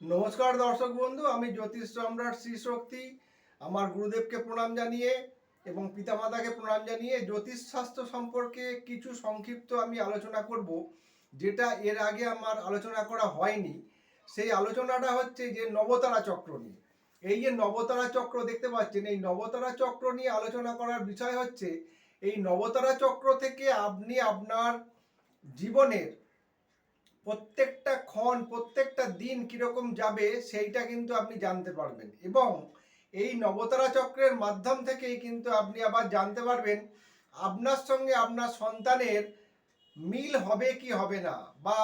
নমস্কার দর্শক বন্ধু, আমি জ্যোতিষ সম্রাট শ্রী শক্তি। আমার গুরুদেবকে প্রণাম জানিয়ে এবং পিতামাতাকে প্রণাম জানিয়ে জ্যোতিষ শাস্ত্র সম্পর্কে কিছু সংক্ষিপ্ত আমি আলোচনা করব, যেটা এর আগে আমার আলোচনা করা হয়নি। সেই আলোচনাটা হচ্ছে যে নবতারা চক্র নিয়ে। এই যে নবতারা চক্র দেখতে পাচ্ছেন, এই নবতারা চক্র নিয়ে আলোচনা করার বিষয় হচ্ছে, এই নবতারা চক্র থেকে আপনি আপনার জীবনের প্রত্যেকটা ক্ষণ, প্রত্যেকটা দিন কীরকম যাবে সেইটা কিন্তু আপনি জানতে পারবেন। এবং এই নবতারা চক্রের মাধ্যম থেকেই কিন্তু আপনি আবার জানতে পারবেন, আপনার সঙ্গে আপনার সন্তানের মিল হবে কি হবে না, বা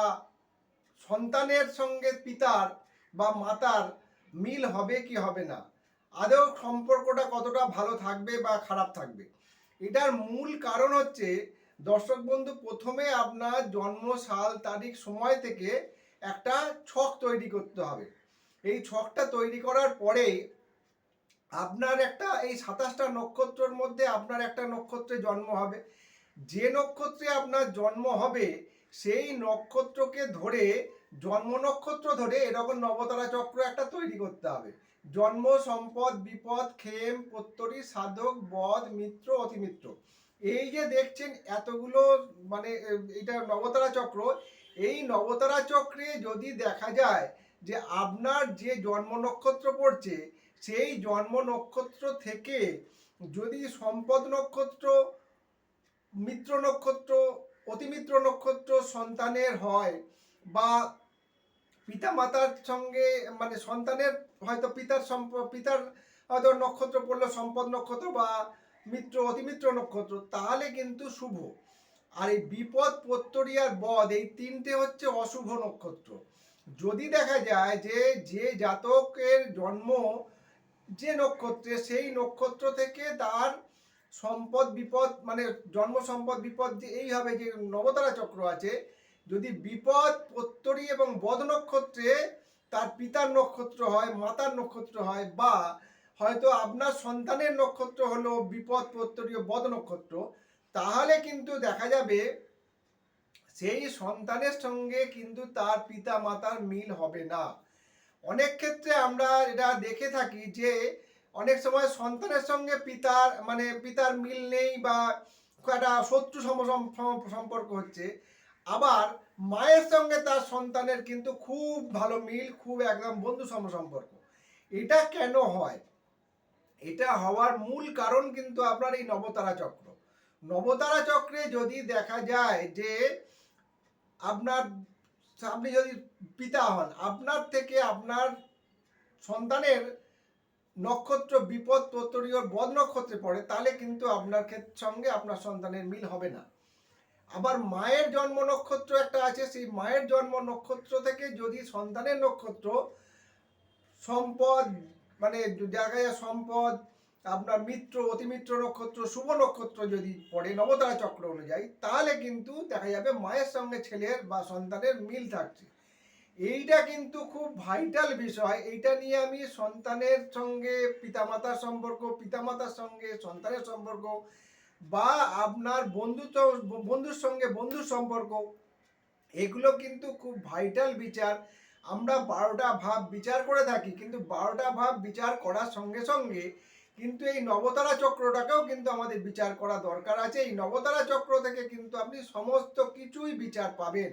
সন্তানের সঙ্গে পিতার বা মাতার মিল হবে কি হবে না, আদৌ সম্পর্কটা কতটা ভালো থাকবে বা খারাপ থাকবে। এটার মূল কারণ হচ্ছে দর্শক বন্ধু, প্রথমে আপনার জন্ম, সাল, তারিখ, সময় থেকে একটা ছক তৈরি করতে হবে। এই ছকটা তৈরি করার পরে আপনার একটা, এই সাতাশটা নক্ষত্রের মধ্যে আপনার একটা নক্ষত্রে জন্ম হবে। যে নক্ষত্রে আপনার জন্ম হবে, সেই নক্ষত্রকে ধরে, জন্ম নক্ষত্র ধরে এরকম নবতারা চক্র একটা তৈরি করতে হবে। জন্ম, সম্পদ, বিপদ খেম প্রত্যরী সাধক, বধ, মিত্র, অতিমিত্র। এই যে দেখছেন এতগুলো মানে এটা নবতারা চক্র, এই নবতারা চক্রে যদি দেখা যায় যে আপনার যে জন্ম নক্ষত্র পড়ছে, সেই জন্ম নক্ষত্র থেকে যদি সম্পদ নক্ষত্র, মিত্র নক্ষত্র, অতিমিত্র নক্ষত্র সন্তানের হয় বা পিতামাতার সঙ্গে মানে সন্তানের হয়তো পিতার পিতার হয়তো নক্ষত্র পড়ল, সম্পদ নক্ষত্র বা মিত্র অতিমিত্র নক্ষত্র, তাহলে কিন্তু শুভ। আর এই বিপদ প্রত্যরিয়ার বধ, এই তিনটে হচ্ছে অশুভ নক্ষত্র। যদি দেখা যায় যে যে জাতকের জন্ম যে নক্ষত্রে, সেই নক্ষত্র থেকে তার সম্পদ বিপদ মানে জন্ম সম্পদ বিপদ যে এই হবে যে নবতারা চক্র আছে, যদি বিপদ প্রত্যরী এবং বদ নক্ষত্রে তার পিতার নক্ষত্র হয়, মাতার নক্ষত্র হয়, বা হয়তো আপনার সন্তানের নক্ষত্র হলো বিপদ প্রত্যরীয় বদ নক্ষত্র, তাহলে কিন্তু দেখা যাবে সেই সন্তানের সঙ্গে কিন্তু তার পিতা মাতার মিল হবে না। অনেক ক্ষেত্রে আমরা এটা দেখে থাকি যে অনেক সময় সন্তানের সঙ্গে পিতার মানে পিতার মিল নেই বা একটা শত্রু সম, সম- সম- সম্পর্ক হচ্ছে। আবার মায়ের সঙ্গে তার সন্তানের কিন্তু খুব ভালো মিল, খুব একদম বন্ধু সম, সম্পর্ক। এটা কেন হয়? এটা হওয়ার মূল কারণ কিন্তু আপনার এই নবতারা চক্র। নবতারা চক্রে যদি দেখা যায় যে আপনার, আপনি যদি পিতা হন, আপনার থেকে আপনার সন্তানের নক্ষত্র বিপদ প্রত্যরীয় বদ নক্ষত্রে পড়ে, তাহলে কিন্তু আপনার সঙ্গে আপনার সন্তানের মিল হবে না। আবার মায়ের জন্ম নক্ষত্র একটা আছে, সেই মায়ের জন্ম নক্ষত্র থেকে যদি সন্তানের নক্ষত্র সম্পদ মানে জায়গায় সম্পদ, আপনার মিত্র অতিমিত্র নক্ষত্র, শুভ নক্ষত্র যদি পড়ে নবতারা চক্র অনুযায়ী, তাহলে কিন্তু দেখা যাবে মায়ের সঙ্গে ছেলের বা সন্তানের মিল থাকছে। এইটা কিন্তু খুব ভাইটাল বিষয়। এইটা নিয়ে আমি সন্তানের সঙ্গে, পিতামাতার সম্পর্ক, পিতামাতার সঙ্গে, সন্তানের সম্পর্ক বা আপনার বন্ধু বন্ধুর সঙ্গে বন্ধুর সম্পর্ক, এগুলো কিন্তু খুব ভাইটাল বিচার। আমরা বারোটা ভাব বিচার করে থাকি, কিন্তু বারোটা ভাব বিচার করার সঙ্গে সঙ্গে কিন্তু এই নবতারা চক্রটাকেও কিন্তু আমাদের বিচার করা দরকার আছে। এই নবতারা চক্র থেকে কিন্তু আপনি সমস্ত কিছুই বিচার পাবেন।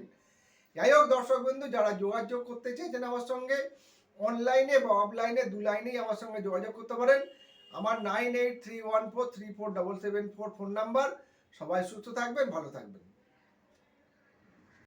যাই হোক দর্শক বন্ধু, যারা যোগাযোগ করতে চাইছেন আমার সঙ্গে অনলাইনে বা অফলাইনে দু লাইনেই আমার সঙ্গে যোগাযোগ করতে পারেন। আমার nine eight three one four three four double seven four phone number সবাই সুস্থ থাকবেন, ভালো থাকবেন।